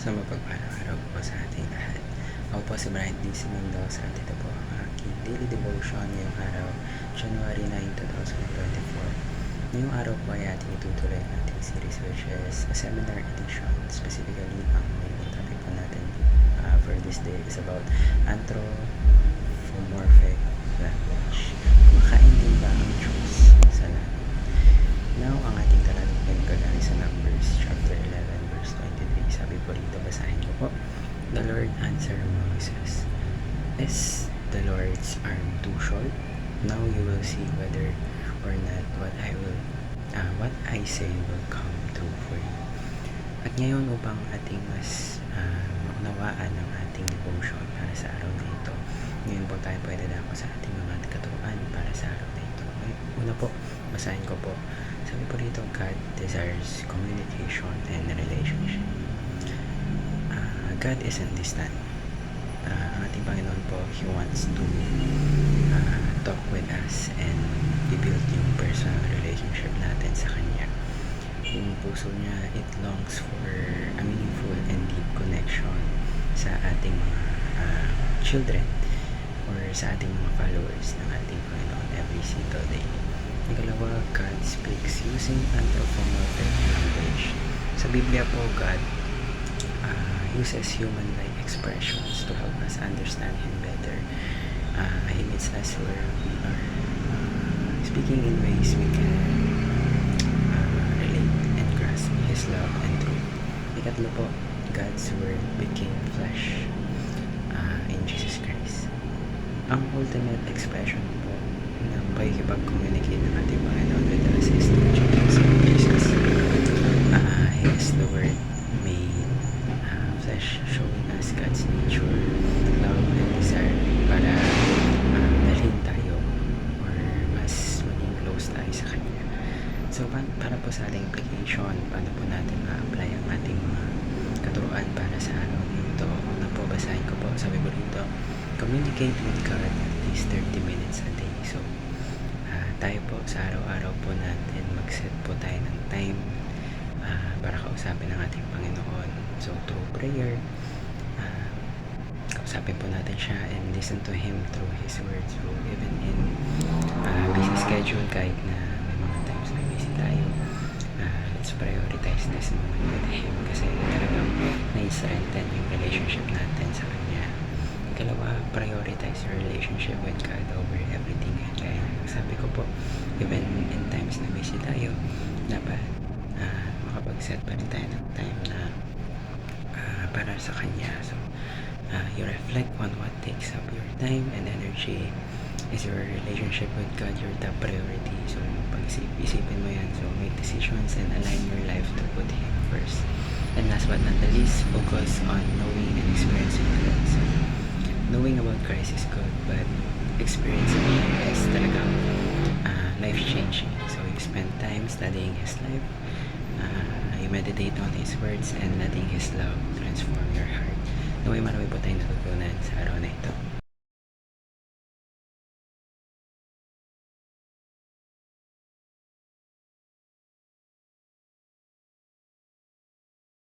Sa mapagpalang araw po sa ating lahat. Ako po si Brian D. Mendoza at ito po ang aking daily devotion ngayong araw, January 9, 2024. Ngayong araw po ay ating itutuloy ang ating series which is a seminar edition. Specifically, ang main topic po natin uh, for this day is about anthropomorphic Is the Lord's arm too short? Now you will see whether or not what I will uh, what I say will come true for you. At ngayon upang ating mas uh, maunawaan ang ating devotion para sa araw na ito, ngayon po tayo pwede na ako sa ating mga katuruan para sa araw na ito. Una po, basahin ko po. Sabi po rito, God desires communication and relationship. Uh, God isn't distant. Uh, ang ating He wants to uh, talk with us and i-build yung personal relationship natin sa Kanya. Yung puso niya, it longs for a meaningful and deep connection sa ating mga uh, children or sa ating mga followers ng ating Panginoon every single day. Ikalawa, God speaks using anthropomorphic language. Sa Biblia po, God uh, uses human-like expressions to help Him better. Uh, he meets us where we are uh, speaking in ways we can uh, relate and grasp His love and truth. Ikatlo po, God's Word became flesh uh, in Jesus Christ. Ang ultimate expression po ng pagkipag-communicate ng ating Panginoon with us is through Jesus. Jesus. Uh, he is the Word made uh, flesh, showing us God's nature, love, and desire para uh, dalhin tayo or mas maging close tayo sa Kanya. So, pa- para po sa ating application, paano po natin ma-apply ang ating mga katuruan para sa araw na ito? Una po, basahin ko po. Sabi ko rito, communicate with God at least 30 minutes a day. So, ah, tayo po sa araw-araw po natin, mag-set po tayo ng time ah, para kausapin ang ating Panginoon. So, through prayer, ah, kausapin po natin siya and listen to Him through His Word. So, even in ah, busy schedule, kahit na may mga times na busy tayo, ah, let's prioritize this moment with Him kasi talagang nai-strengthen yung relationship natin sa Kanya. Ikalawa, prioritize your relationship with God over everything. Kaya sabi ko po, even in times na busy tayo, dapat ah, makapag-set pa rin tayo ng time na ah, para sa Kanya. So, ah, you reflect on what takes up your time and energy. Is your relationship with God your top priority? So, pag-isipin mo yan. So, make decisions and align your life to put Him first. And last but not the least, focus on knowing and experiencing God. So, knowing about Christ is good, but experiencing Him is talagang uh, life-changing. So, you spend time studying His life, uh, you meditate on His words, and letting His love transform your heart. Naway marami po tayong natutunan sa araw na ito.